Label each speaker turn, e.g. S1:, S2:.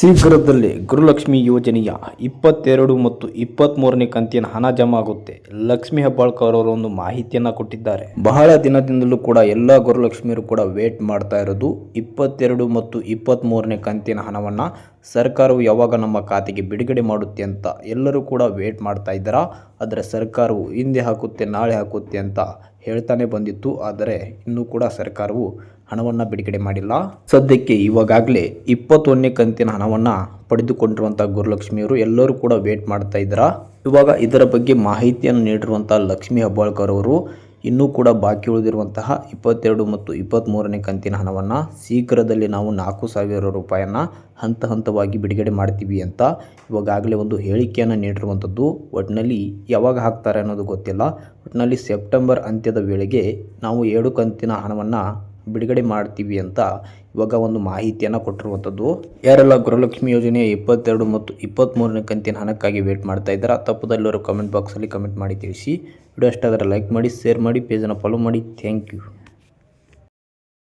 S1: ಶೀಘ್ರದಲ್ಲೇ ಗುರುಲಕ್ಷ್ಮಿ ಯೋಜನೆಯ ಇಪ್ಪತ್ತೆರಡು ಮತ್ತು ಇಪ್ಪತ್ತ್ಮೂರನೇ ಕಂತಿನ ಹಣ ಜಮಾ ಆಗುತ್ತೆ. ಲಕ್ಷ್ಮಿ ಹೆಬ್ಬಾಳ್ಕರ್ ಅವರು ಒಂದು ಮಾಹಿತಿಯನ್ನು ಕೊಟ್ಟಿದ್ದಾರೆ. ಬಹಳ ದಿನದಿಂದಲೂ ಕೂಡ ಎಲ್ಲ ಗುರುಲಕ್ಷ್ಮಿಯರು ಕೂಡ ವೇಟ್ ಮಾಡ್ತಾ ಇರೋದು. ಇಪ್ಪತ್ತೆರಡು ಮತ್ತು ಇಪ್ಪತ್ತ್ಮೂರನೇ ಕಂತಿನ ಹಣವನ್ನು ಸರ್ಕಾರವು ಯಾವಾಗ ನಮ್ಮ ಖಾತೆಗೆ ಬಿಡುಗಡೆ ಮಾಡುತ್ತೆ ಅಂತ ಎಲ್ಲರೂ ಕೂಡ ವೇಟ್ ಮಾಡ್ತಾ ಇದ್ದಾರಾ? ಆದರೆ ಸರ್ಕಾರವು ಹಿಂದೆ ಹಾಕುತ್ತೆ, ನಾಳೆ ಹಾಕುತ್ತೆ ಅಂತ ಹೇಳ್ತಾನೆ ಬಂದಿತ್ತು. ಆದರೆ ಇನ್ನೂ ಕೂಡ ಸರ್ಕಾರವು ಹಣವನ್ನು ಬಿಡುಗಡೆ ಮಾಡಿಲ್ಲ. ಸದ್ಯಕ್ಕೆ ಇವಾಗಲೇ ಇಪ್ಪತ್ತೊಂದನೇ ಕಂತಿನ ಹಣವನ್ನು ಪಡೆದುಕೊಂಡಿರುವಂಥ ಗುರುಲಕ್ಷ್ಮಿಯವರು ಎಲ್ಲರೂ ಕೂಡ ವೇಟ್ ಮಾಡ್ತಾ ಇದ್ದಾರಾ? ಇವಾಗ ಇದರ ಬಗ್ಗೆ ಮಾಹಿತಿಯನ್ನು ನೀಡಿರುವಂಥ ಲಕ್ಷ್ಮೀ ಹೆಬ್ಬಾಳ್ಕರ್ ಅವರು ಇನ್ನೂ ಕೂಡ ಬಾಕಿ ಉಳಿದಿರುವಂತಹ ಇಪ್ಪತ್ತೆರಡು ಮತ್ತು ಇಪ್ಪತ್ತ್ಮೂರನೇ ಕಂತಿನ ಹಣವನ್ನು ಶೀಘ್ರದಲ್ಲಿ ನಾವು ನಾಲ್ಕು ಸಾವಿರ ರೂಪಾಯಿಯನ್ನು ಹಂತ ಹಂತವಾಗಿ ಬಿಡುಗಡೆ ಮಾಡ್ತೀವಿ ಅಂತ ಇವಾಗಾಗಲೇ ಒಂದು ಹೇಳಿಕೆಯನ್ನು ನೀಡಿರುವಂಥದ್ದು. ಒಟ್ಟಿನಲ್ಲಿ ಯಾವಾಗ ಹಾಕ್ತಾರೆ ಅನ್ನೋದು ಗೊತ್ತಿಲ್ಲ. ಒಟ್ಟಿನಲ್ಲಿ ಸೆಪ್ಟೆಂಬರ್ ಅಂತ್ಯದ ವೇಳೆಗೆ ನಾವು ಏಳು ಕಂತಿನ ಹಣವನ್ನು ಬಿಡುಗಡೆ ಮಾಡ್ತೀವಿ ಅಂತ ಇವಾಗ ಒಂದು ಮಾಹಿತಿಯನ್ನು ಕೊಟ್ಟಿರುವಂಥದ್ದು. ಯಾರೆಲ್ಲ ಗೃಹಲಕ್ಷ್ಮಿ ಯೋಜನೆಯ ಇಪ್ಪತ್ತೆರಡು ಮತ್ತು ಇಪ್ಪತ್ತ್ಮೂರನೇ ಕಂತಿನ ಹಣಕ್ಕಾಗಿ ವೇಟ್ ಮಾಡ್ತಾ ಇದ್ದಾರೆ ತಪ್ಪದಲ್ಲಿರೋ ಕಮೆಂಟ್ ಬಾಕ್ಸಲ್ಲಿ ಕಮೆಂಟ್ ಮಾಡಿ ತಿಳಿಸಿ. ವಿಡಿಯೋ ಇಷ್ಟ ಆದರೆ ಲೈಕ್ ಮಾಡಿ ಶೇರ್ ಮಾಡಿ ಪೇಜನ್ನು ಫಾಲೋ ಮಾಡಿ. Thank you